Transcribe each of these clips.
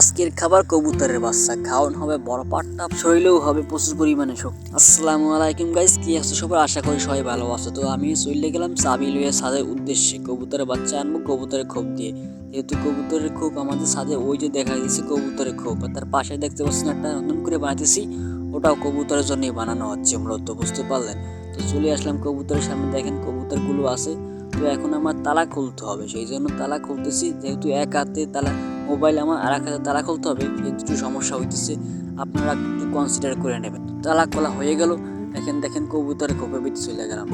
আজকের খাবার কবুতরের বাচ্চা, খাওয়ান হবে বড় পাট্টা শরীরেও হবে প্রচুর পরিমাণে শক্তি। আসসালামু আলাইকুম গাইস কি আছো সবাই আশা করি সবাই ভালো আছো। তো আমি চলে গেলাম চাবি লইয়া সাদের উদ্দেশ্যে কবুতরের বাচ্চা আনব কবুতরের খোপ দিয়ে। যেহেতু কবুতরের খোপ আমাদের সাথে ওই যে দেখা যাচ্ছে কবুতরের খোপ। আর তার পাশে দেখতে পাচ্ছেন একটা নতুন করে বানাইতেছি, ওটাও কবুতরের জন্যই বানানো হচ্ছে, মূলত, বুঝতে পারলেন? তো চলে আসলাম কবুতরের সামনে, দেখেন কবুতরগুলো আছে। তো এখন আমার তালা খুলতে হবে, সেই জন্য তালা খুলতেছি। যেহেতু এক হাতে তালা মোবাইল আমার আর এক তালা খুলতে হবে, এই দুটো সমস্যা হইতেছে। আপনারা একটু কনসিডার করে নেবেন। তালা খোলা হয়ে গেল, দেখেন দেখেন কবুতরে কোপে বিচ চলে গেলাম।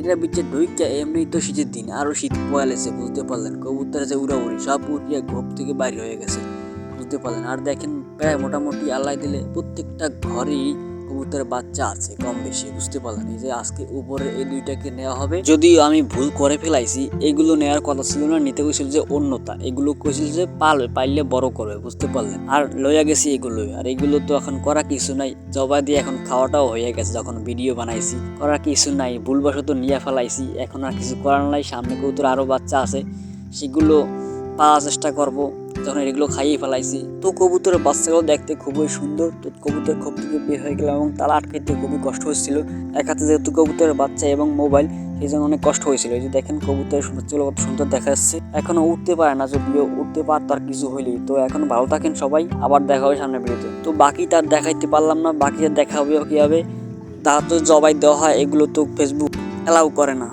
এটা বিচ্ছে ঢুইকা, এমনি তো শীতের দিন আরও শীত পয়ালেছে বুঝতে পারলেন কবুতরে যে উড়াউড়ি, সব উড়িয়া ঘোপ থেকে বাইরে হয়ে গেছে, বুঝতে পারলেন। আর দেখেন, প্রায় মোটামুটি আল্লাহ দিলে প্রত্যেকটা ঘরেই কবুতরের বাচ্চা আছে, কম বেশি, বুঝতে পারলেন এই যে আজকে উপরে এই দুইটাকে নেওয়া হবে। যদিও আমি ভুল করে ফেলাইছি, এগুলো নেওয়ার কথা ছিল না, নিতে কইছিল যে অন্যতা এগুলো কইছিল যে পালবে, পাইলে বড় করবে, বুঝতে পারলেন। আর লইয়া গেছি এগুলো। আর এগুলো তো এখন করা কিছু নাই জবাই দিয়ে এখন খাওয়াটাও হয়ে গেছে যখন ভিডিও বানাইছি। করা কিছু নাই, ভুলবশত নিয়ে ফেলাইছি, এখন আর কিছু করার নাই। সামনে কবুতর আরও বাচ্চা আছে, সেগুলো পাওয়ার চেষ্টা করব। যখন এগুলো খাইয়ে ফেলাইছি, তো কবুতরের বাচ্চাগুলো দেখতে খুবই সুন্দর। তো কবুতর খোপ থেকে বের হয়ে গেলাম এবং তালা আটকাইতে খুবই কষ্ট হচ্ছিল এক হাতে যেহেতু কবুতরের বাচ্চা এবং মোবাইল, সেই জন্য অনেক কষ্ট হয়েছিল। এই যে দেখেন কবুতরের বাচ্চাগুলো কত সুন্দর দেখা যাচ্ছে। এখনও উঠতে পারে না, যদিও উঠতে পার তার কিছু হইলেই। তো এখন ভালো থাকেন সবাই, আবার দেখা হবে সামনে ভিডিওতে তো। বাকি তার দেখাইতে পারলাম না বাকি দেখা হবে কি হবে তার তো জবাই দেওয়া হয়, এগুলো তো ফেসবুক অ্যালাউ করে না।